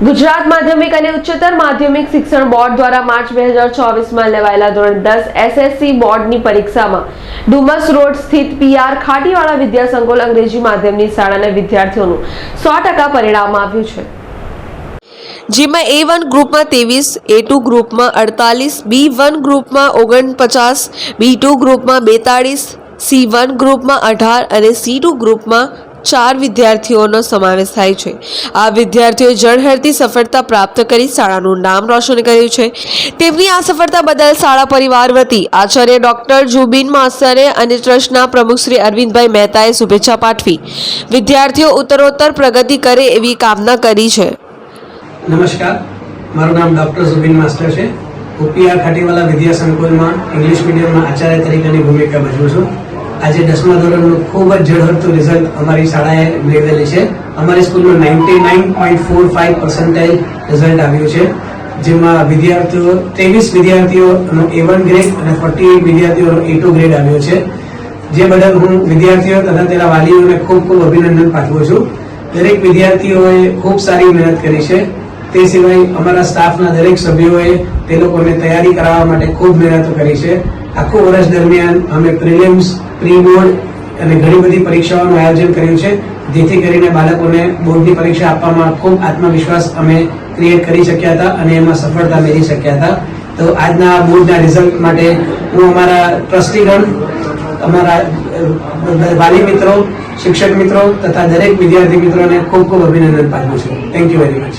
ગુજરાત માધ્યમિક અને ઉચ્ચતર માધ્યમિક શિક્ષણ બોર્ડ દ્વારા માર્ચ બે હજાર ચોવીસમાં લેવાયેલા ધોરણ દસ એસએસસી બોર્ડની પરીક્ષામાં ડુમસ રોડ સ્થિત પીઆર ખાટીવાળા વિદ્યાસંકુલ અંગ્રેજી માધ્યમની શાળાના વિદ્યાર્થીઓનું સો ટકા પરિણામ આવ્યું છે. જેમાં એ વન ગ્રુપમાં ત્રેવીસ એ ટુ ગ્રુપમાં અડતાલીસ બી વન ગ્રુપમાં ઓગણપચાસ બી ટુ ગ્રુપમાં બેતાળીસ સી વન ગ્રુપમાં અઢાર અને સી ટુ ગ્રુપમાં ચાર વિદ્યાર્થીઓનો સમાવેશ થાય છે. આ વિદ્યાર્થીઓએ જળહરતી સફળતા પ્રાપ્ત કરી શાળાનું નામ રોશન કર્યું છે. તેમની આ સફળતા બદલ શાળા પરિવાર વતી આચાર્ય ડોક્ટર જુબિન માસ્તરે અને ટ્રસ્ટના પ્રમુખ શ્રી અરવિંદભાઈ મહેતાએ શુભેચ્છા પાઠવી. વિદ્યાર્થીઓ ઉત્તરોત્તર પ્રગતિ કરે એવી કામના કરી છે. નમસ્કાર. મારું નામ ડોક્ટર જુબીન માસ્ટર છે. હું ખાટીવાલા વિદ્યા સંકુલમાં ઇંગ્લિશ મીડિયમમાં આચાર્ય તરીકેની ભૂમિકા ભજવું છું. આજે દસમા ધોરણનું ખૂબ જ ઝળહળતું રિઝલ્ટ અમારી શાળાએ મેળવેલી છે. અમારી સ્કૂલમાં ninety nine point four five percentage result આવ્યું છે, જેમાં વિદ્યાર્થીઓ, ત્રેવીસ વિદ્યાર્થીઓનો એ વન ગ્રેડ અને ફોર્ટી એટ વિદ્યાર્થીઓનો એ ટુ ગ્રેડ આવ્યો છે. જે બદલ હું વિદ્યાર્થીઓ તથા તેના વાલીઓને ખૂબ ખૂબ અભિનંદન પાઠવું છું. દરેક વિદ્યાર્થીઓએ ખૂબ સારી મહેનત કરી છે. તે સિવાય અમારા સ્ટાફના દરેક સભ્યોએ તે લોકોને તૈયારી કરાવવા માટે ખૂબ મહેનતો કરી છે. આખું વર્ષ દરમિયાન અમે પ્રિલિમ્સ પ્રી બોર્ડ અને ઘણી બધી પરીક્ષાઓનું આયોજન કર્યું છે જેથી કરીને બાળકોને બોર્ડની પરીક્ષા આપવામાં ખૂબ આત્મવિશ્વાસ અમે ક્રિએટ કરી શક્યા હતા અને એમાં સફળતા મેળવી શક્યા હતા તો આજના બોર્ડના રિઝલ્ટ માટે હું અમારા ટ્રસ્ટીગણ અમારા અ, વાલી મિત્રો શિક્ષક મિત્રો તથા દરેક વિદ્યાર્થી મિત્રોને ખૂબ ખૂબ અભિનંદન પાઠવું છું થેન્ક યુ वेरी मच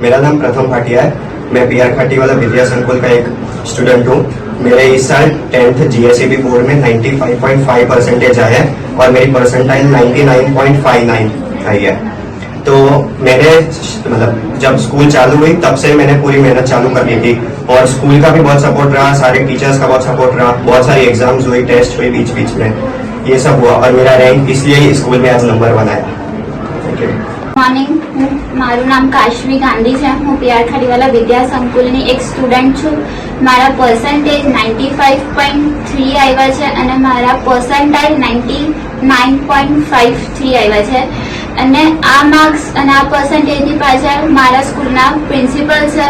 मेरा नाम प्रथम भाटिया है मैं पी आर खाटी वाला विद्या संकुल का एक स्टूडेंट हूँ मेरे इस साल टेंथ जीएसईबी बोर्ड में 95.5 परसेंटेज आया है और मेरी परसेंटाइल 99.59 आई है। तो मैंने मतलब जब स्कूल चालू हुई, तब से मैंने पूरी मेहनत चालू कर दी थी और स्कूल का भी बहुत सपोर्ट रहा, सारे टीचर्स का बहुत सपोर्ट रहा, बहुत सारी एग्ज़ाम्स हुई टेस्ट हुई बीच बीच में। ये सब हुआ और मेरा रैंक इसलिए स्कूल में आज नंबर वन आया। थैंक यू મોર્નિંગ હું મારું નામ કાશ્વી ગાંધી છે. હું પીઆર ખાડીવાલા વિદ્યા સંકુલની એક સ્ટુડન્ટ છું. મારા percentage ninety five point three આવ્યા છે અને મારા percentile ninety nine point five three આવ્યા છે. અને આ માર્ક્સ અને આ પર્સન્ટેજની પાછળ મારા સ્કૂલના પ્રિન્સિપલ છે.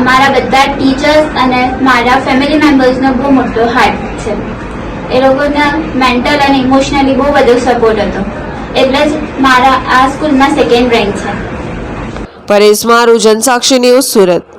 અમારા બધા ટીચર્સ અને મારા ફેમિલી મેમ્બર્સનો બહુ મોટો હાર્ટ છે. એ લોકોના મેન્ટલ અને ઇમોશનલી બહુ બધો સપોર્ટ હતો. એટલે જ મારા આ સ્કૂલમાં સેકન્ડ રેન્ક છે. પરેશ મારું જનસાક્ષી ન્યૂઝ સુરત.